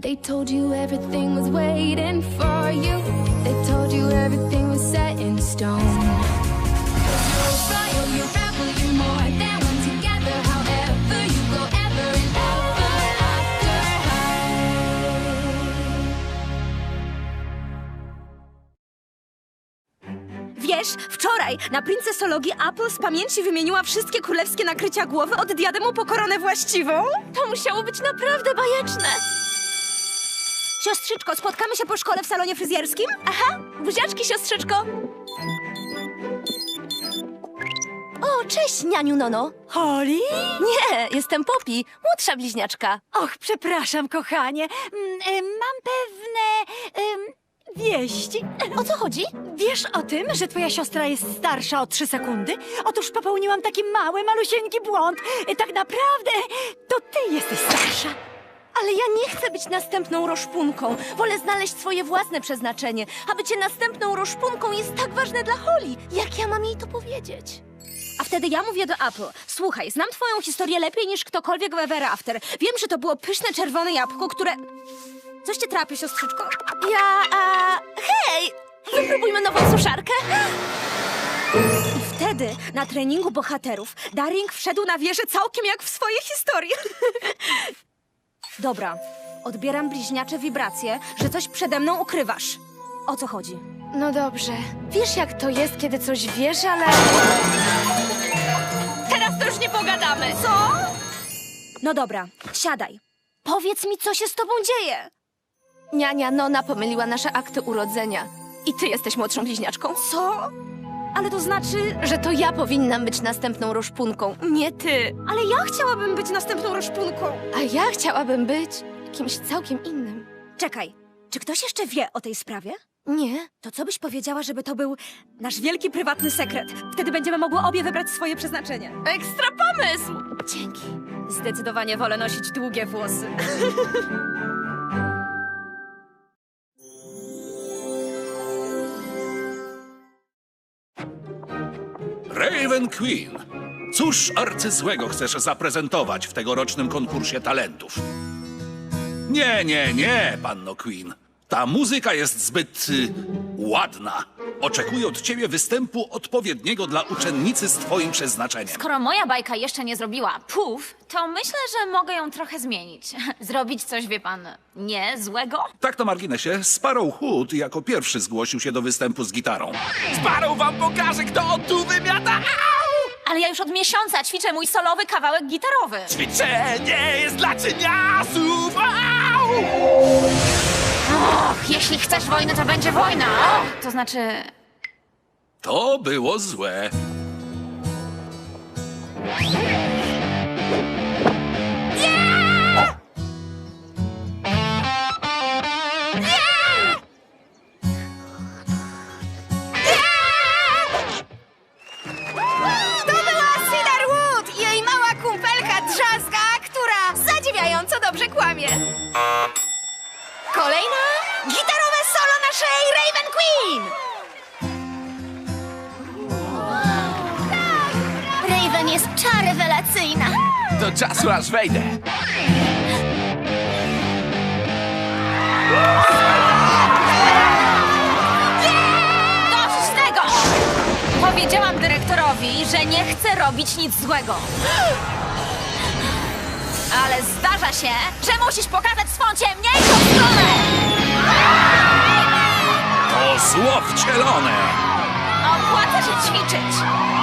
They told you everything was waiting for you. They told you everything was set in stone. Wiesz, wczoraj na princessologii Apple z pamięci wymieniła wszystkie królewskie nakrycia głowy od diademu po koronę właściwą. To musiało być naprawdę bajeczne. Siostrzyczko, spotkamy się po szkole w salonie fryzjerskim? Aha, buziaczki, siostrzyczko. O, cześć, nianiu Nono. Holly? Nie, jestem Poppy, młodsza bliźniaczka. Och, przepraszam, kochanie. Mm, e, Mam pewne em, wieści. O co chodzi? Wiesz o tym, że twoja siostra jest starsza o trzy sekundy? Otóż popełniłam taki mały, malusieńki błąd. E, Tak naprawdę to ty jesteś starsza. Ale ja nie chcę być następną roszpunką. Wolę znaleźć swoje własne przeznaczenie. A bycie następną roszpunką jest tak ważne dla Holly. Jak ja mam jej to powiedzieć? A wtedy ja mówię do Apple. Słuchaj, znam twoją historię lepiej niż ktokolwiek w Ever After. Wiem, że to było pyszne czerwone jabłko, które... Coś cię trapi, siostrzyczko? Ja, a... Hej! Wypróbujmy nową suszarkę? I wtedy na treningu bohaterów Daring wszedł na wieżę całkiem jak w swojej historii. Dobra, odbieram bliźniacze wibracje, że coś przede mną ukrywasz. O co chodzi? No dobrze. Wiesz, jak to jest, kiedy coś wiesz, ale... Teraz to już nie pogadamy! Co? No dobra, siadaj. Powiedz mi, co się z tobą dzieje. Niania Nona pomyliła nasze akty urodzenia. I ty jesteś młodszą bliźniaczką. Co? Ale to znaczy... Że to ja powinnam być następną roszpunką, nie ty. Ale ja chciałabym być następną roszpunką. A ja chciałabym być kimś całkiem innym. Czekaj, czy ktoś jeszcze wie o tej sprawie? Nie? To co byś powiedziała, żeby to był nasz wielki prywatny sekret? Wtedy będziemy mogły obie wybrać swoje przeznaczenie. Ekstra pomysł! Dzięki. Zdecydowanie wolę nosić długie włosy. Raven Queen. Cóż arcyzłego chcesz zaprezentować w tegorocznym konkursie talentów? Nie, nie, nie, panno Queen. Ta muzyka jest zbyt y, ładna. Oczekuję od ciebie występu odpowiedniego dla uczennicy z twoim przeznaczeniem. Skoro moja bajka jeszcze nie zrobiła puf, to myślę, że mogę ją trochę zmienić. Zrobić coś, wie pan, nie złego? Tak na marginesie, Sparrow Hood jako pierwszy zgłosił się do występu z gitarą. Sparrow wam pokaże, kto tu wymiata! Au! Ale ja już od miesiąca ćwiczę mój solowy kawałek gitarowy. Ćwiczenie jest dla cieniasów! Au! Jeśli chcesz wojny, to będzie wojna. To znaczy, To było złe. Do czasu aż wejdę. dość tego! Powiedziałam dyrektorowi, że nie chcę robić nic złego. Ale zdarza się, że musisz pokazać swą ciemniejszą stronę! To zło wcielone. Opłaca się ćwiczyć.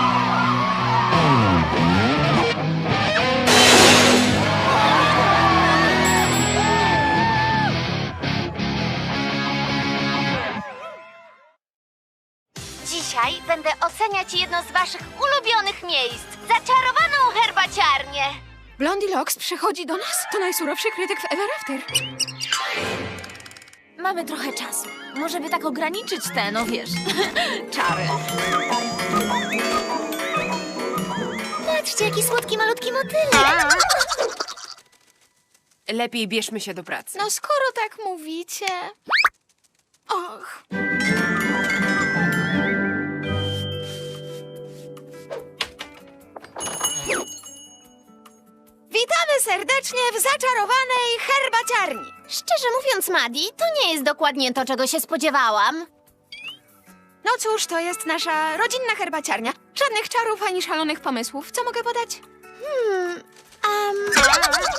Dzisiaj będę oceniać jedno z waszych ulubionych miejsc. Zaczarowaną herbaciarnię. Blondie Locks przychodzi do nas? To najsurowszy krytyk w Ever After. Mamy trochę czasu. Może by tak ograniczyć te, no wiesz, czary. Patrzcie, jaki słodki, malutki motylek. Lepiej bierzmy się do pracy. No skoro tak mówicie... Och... Witamy serdecznie w zaczarowanej herbaciarni. Szczerze mówiąc, Madi, to nie jest dokładnie to, czego się spodziewałam. No cóż, to jest nasza rodzinna herbaciarnia. Żadnych czarów ani szalonych pomysłów. Co mogę podać? Um,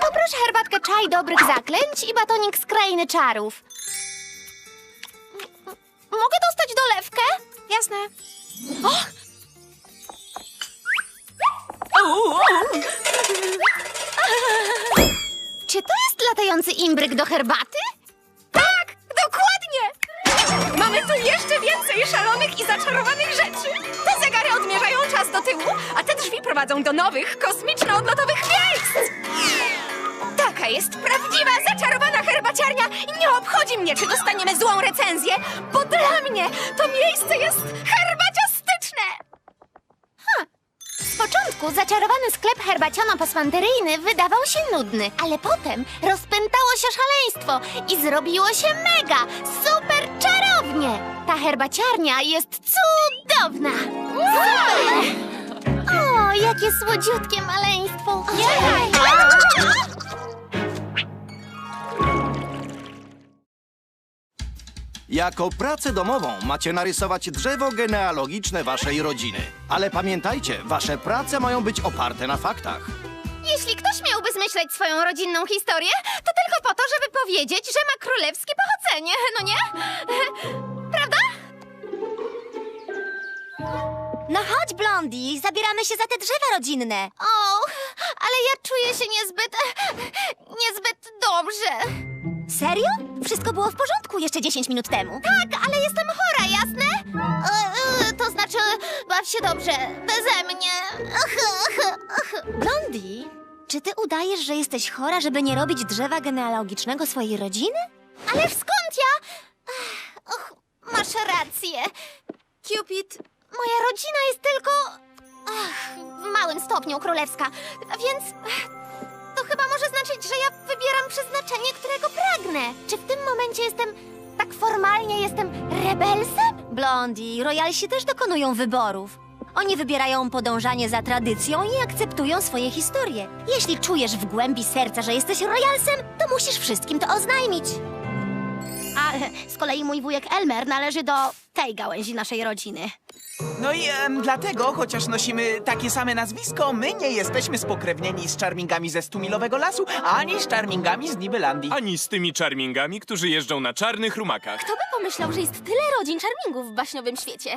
poproszę herbatkę czaj dobrych zaklęć i batonik z krainy czarów. Mogę dostać dolewkę? Jasne. Czy to jest latający imbryk do herbaty? Tak, dokładnie! Mamy tu jeszcze więcej szalonych i zaczarowanych rzeczy. Te zegary odmierzają czas do tyłu, a te drzwi prowadzą do nowych, kosmiczno-odlotowych miejsc! Taka jest prawdziwa, zaczarowana herbaciarnia i nie obchodzi mnie, czy dostaniemy złą recenzję, bo dla mnie to miejsce jest herbaciastyczne! Początku zaczarowany sklep herbaciano-posmanteryjny wydawał się nudny, ale potem rozpętało się szaleństwo i zrobiło się mega, super czarownie. Ta herbaciarnia jest cudowna. Super! O, jakie słodziutkie maleństwo. Jako pracę domową macie narysować drzewo genealogiczne waszej rodziny. Ale pamiętajcie, wasze prace mają być oparte na faktach. Jeśli ktoś miałby zmyśleć swoją rodzinną historię, to tylko po to, żeby powiedzieć, że ma królewskie pochodzenie, no nie? Prawda? No chodź, Blondi, zabieramy się za te drzewa rodzinne. O, ale ja czuję się niezbyt. niezbyt dobrze. Serio? Wszystko było w porządku jeszcze 10 minut temu. Tak, ale jestem chora, jasne? E, e, to znaczy, baw się dobrze, beze mnie. Blondi, czy ty udajesz, że jesteś chora, żeby nie robić drzewa genealogicznego swojej rodziny? Ale skąd ja? Ach, Och, masz rację. Cupid, moja rodzina jest tylko. Ach, w małym stopniu królewska, więc. Chyba może znaczyć, że ja wybieram przeznaczenie, którego pragnę. Czy w tym momencie jestem. Tak formalnie jestem rebelsem? Blondi, royalsi też dokonują wyborów. Oni wybierają podążanie za tradycją i akceptują swoje historie. Jeśli czujesz w głębi serca, że jesteś royalsem, to musisz wszystkim to oznajmić. Z kolei mój wujek Elmer należy do tej gałęzi naszej rodziny. No i em, dlatego, chociaż nosimy takie same nazwisko, my nie jesteśmy spokrewnieni z czarmingami ze Stumilowego Lasu, ani z czarmingami z Nibelandii. Ani z tymi czarmingami, którzy jeżdżą na czarnych rumakach. Kto by pomyślał, że jest tyle rodzin czarmingów w baśniowym świecie?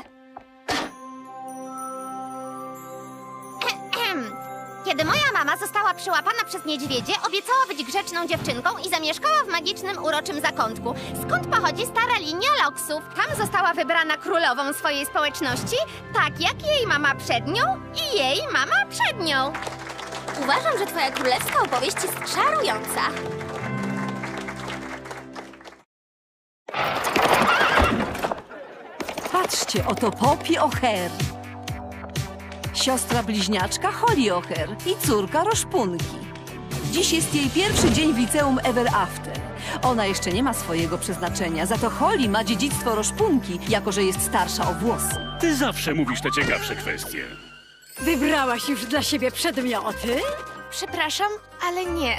Kiedy moja mama została przyłapana przez niedźwiedzie, obiecała być grzeczną dziewczynką i zamieszkała w magicznym, uroczym zakątku. Skąd pochodzi stara linia loksów? Tam została wybrana królową swojej społeczności, tak jak jej mama przed nią i jej mama przed nią. Uważam, że twoja królewska opowieść jest czarująca. Patrzcie, oto Poppy O'Hare. Siostra bliźniaczka Holly O'Hare i córka Roszpunki. Dziś jest jej pierwszy dzień w liceum Ever After. Ona jeszcze nie ma swojego przeznaczenia, za to Holly ma dziedzictwo Roszpunki, jako że jest starsza o włosy. Ty zawsze mówisz te ciekawsze kwestie. Wybrałaś już dla siebie przedmioty? Przepraszam, ale nie.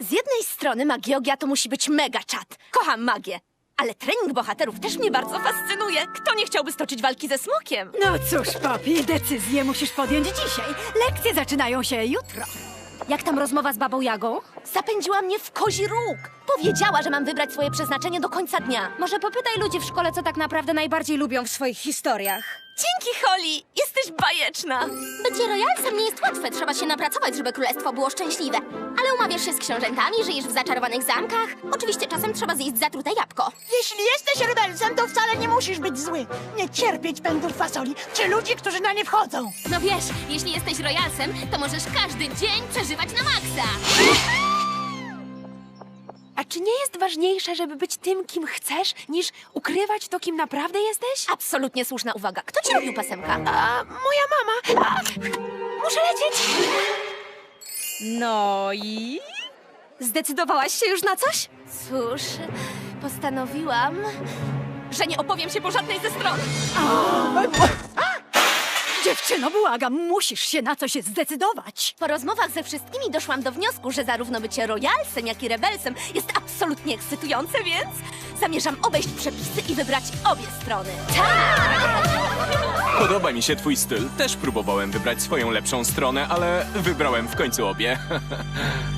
Z jednej strony magiogia to musi być mega czat. Kocham magię. Ale trening bohaterów też mnie bardzo fascynuje. Kto nie chciałby stoczyć walki ze smokiem? No cóż, Poppy, decyzję musisz podjąć dzisiaj. Lekcje zaczynają się jutro. Jak tam rozmowa z babą Jagą? Zapędziła mnie w kozi róg. Powiedziała, że mam wybrać swoje przeznaczenie do końca dnia. Może popytaj ludzi w szkole, co tak naprawdę najbardziej lubią w swoich historiach. Dzięki, Holly! Jesteś bajeczna! Bycie royalsem nie jest łatwe, trzeba się napracować, żeby królestwo było szczęśliwe. Ale umawiasz się z książętami, żyjesz w zaczarowanych zamkach. Oczywiście czasem trzeba zjeść zatrute jabłko. Jeśli jesteś rebelsem, to wcale nie musisz być zły. Nie cierpieć pędów fasoli, czy ludzi, którzy na nie wchodzą. No wiesz, jeśli jesteś royalsem, to możesz każdy dzień przeżywać na maksa. A czy nie jest ważniejsze, żeby być tym, kim chcesz, niż ukrywać to, kim naprawdę jesteś? Absolutnie słuszna uwaga. Kto ci robił pasemka? A, moja mama. A, muszę lecieć. No i... Zdecydowałaś się już na coś? Cóż, postanowiłam, że nie opowiem się po żadnej ze stron. Dziewczyno, błagam, musisz się na coś zdecydować. Po rozmowach ze wszystkimi doszłam do wniosku, że zarówno bycie royalsem, jak i rebelsem jest absolutnie ekscytujące, więc zamierzam obejść przepisy i wybrać obie strony. Podoba mi się twój styl. Też próbowałem wybrać swoją lepszą stronę, ale wybrałem w końcu obie.